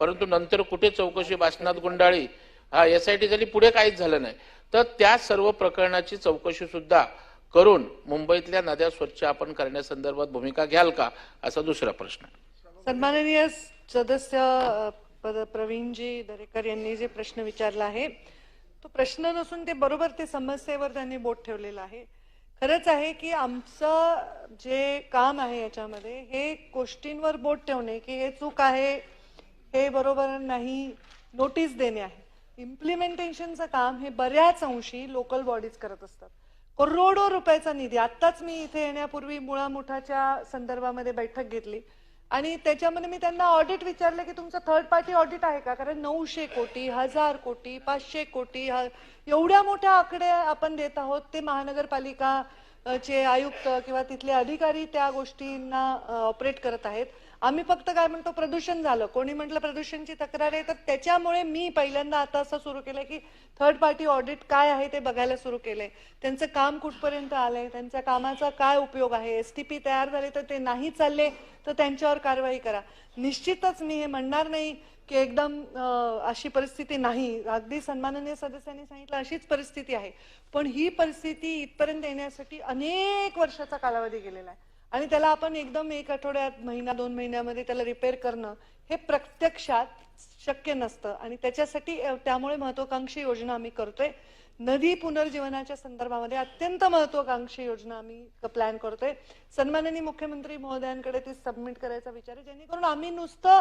परंतु नंतर कुठे चौकशी बासनाथ गुंडाळी हा एस आय टी झाली पुढे काहीच झालं नाही तर त्या सर्व प्रकरणाची चौकशी सुद्धा करून मुंबईतल्या नद्या स्वच्छ आपण करण्यासंदर्भात भूमिका घ्याल का असा दुसरा प्रश्न. सन्माननीय सदस्य प्रवीणजी दरेकर यांनी जे प्रश्न विचारला आहे तो प्रश्न नसून ते बरोबर ते समस्येवर त्यांनी बोट ठेवलेलं आहे. खरंच आहे की आमचं जे काम आहे याच्यामध्ये हे गोष्टींवर बोट ठेवणे की हे चूक आहे हे बरोबर नाही नोटीस देणे आहे. इम्प्लिमेंटेशनचं काम हे बऱ्याच अंशी लोकल बॉडीज करत असतात. करोडो रुपयाचा निधी आत्ताच मी इथे येण्यापूर्वी मुळामुठाच्या संदर्भामध्ये बैठक घेतली. आणि त्याच्यामध्ये मी त्यांना ऑडिट विचारलं की तुमचं थर्ड पार्टी ऑडिट आहे का? कारण नऊशे कोटी हजार कोटी पाचशे कोटी एवढ्या मोठ्या आकडे आपण देत आहोत ते महानगरपालिका चे आयुक्त किंवा तिथले अधिकारी त्या गोष्टींना ऑपरेट करत आहेत. आम्ही फक्त काय म्हणतो प्रदूषण झालं. कोणी म्हटलं प्रदूषणची तक्रार आहे तर त्याच्यामुळे मी पहिल्यांदा आता असं सुरू केलंय की थर्ड पार्टी ऑडिट काय आहे ते बघायला सुरू केलंय. त्यांचं काम कुठपर्यंत आलंय त्यांच्या कामाचा काय उपयोग आहे एस टी पी तयार झाले तर ते नाही चालले तर त्यांच्यावर कारवाई करा. निश्चितच मी हे म्हणणार नाही की एकदम अशी परिस्थिती नाही. अगदी सन्माननीय सदस्यांनी सांगितलं अशीच परिस्थिती आहे. पण ही परिस्थिती इथपर्यंत येण्यासाठी अनेक वर्षाचा कालावधी गेलेला आहे. आणि त्याला आपण एकदम एक आठवड्यात महिना दोन महिन्यामध्ये त्याला रिपेअर करणं हे प्रत्यक्षात शक्य नसतं. आणि त्याच्यासाठी त्यामुळे महत्वाकांक्षी योजना आम्ही करतोय. नदी पुनर्जीवनाच्या संदर्भामध्ये अत्यंत महत्वाकांक्षी योजना आम्ही प्लॅन करतोय. सन्माननीय मुख्यमंत्री महोदयांकडे ती सबमिट करायचा विचार आहे. जेणेकरून आम्ही नुसतं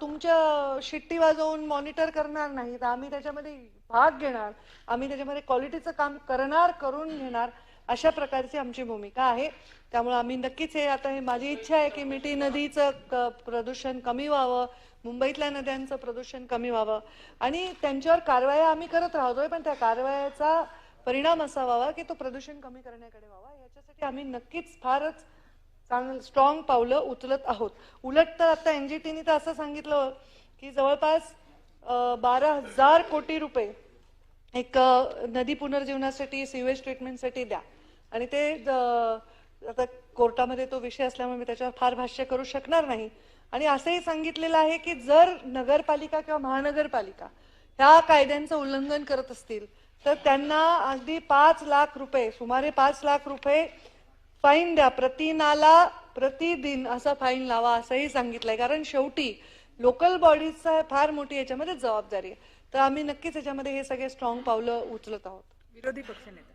तुमच्या शिट्टी वाजवून मॉनिटर करणार नाही. तर आम्ही त्याच्यामध्ये भाग घेणार. आम्ही त्याच्यामध्ये क्वालिटीचं काम करणार करून घेणार. अशा प्रकारची आमची भूमिका आहे. त्यामुळे आम्ही नक्कीच हे आता हे माझी इच्छा आहे की मिठी नदीचं क- प्रदूषण कमी व्हावं मुंबईतल्या नद्यांचं प्रदूषण कमी व्हावं. आणि त्यांच्यावर कारवाया आम्ही करत राहतोय पण त्या कारवायाचा परिणाम असा व्हावा की तो प्रदूषण कमी करण्याकडे व्हावा. याच्यासाठी आम्ही नक्कीच फारच चांगलं स्ट्रॉंग पावलं उचलत आहोत. उलट तर आता एनजीटीने तर असं सांगितलं की जवळपास बारा हजार कोटी रुपये एक नदी पुनर्जीवनासाठी सिवेज ट्रीटमेंटसाठी द्या. आणि ते आता कोर्टामध्ये तो विषय असल्यामुळे मी त्याच्यावर फार भाष्य करू शकणार नाही. आणि असंही सांगितलेलं आहे की जर नगरपालिका किंवा महानगरपालिका ह्या कायद्यांचं उल्लंघन करत असतील तर त्यांना अगदी पाच लाख रुपये सुमारे पाच लाख रुपये फाईन द्या. प्रतिनाला प्रतिदिन असा फाईन लावा असंही सांगितलंय. कारण शेवटी लोकल बॉडीजचा फार मोठी याच्यामध्ये जबाबदारी आहे. तर आम्ही नक्कीच याच्यामध्ये हे सगळे स्ट्रॉंग पावलं उचलत आहोत. विरोधी पक्षनेता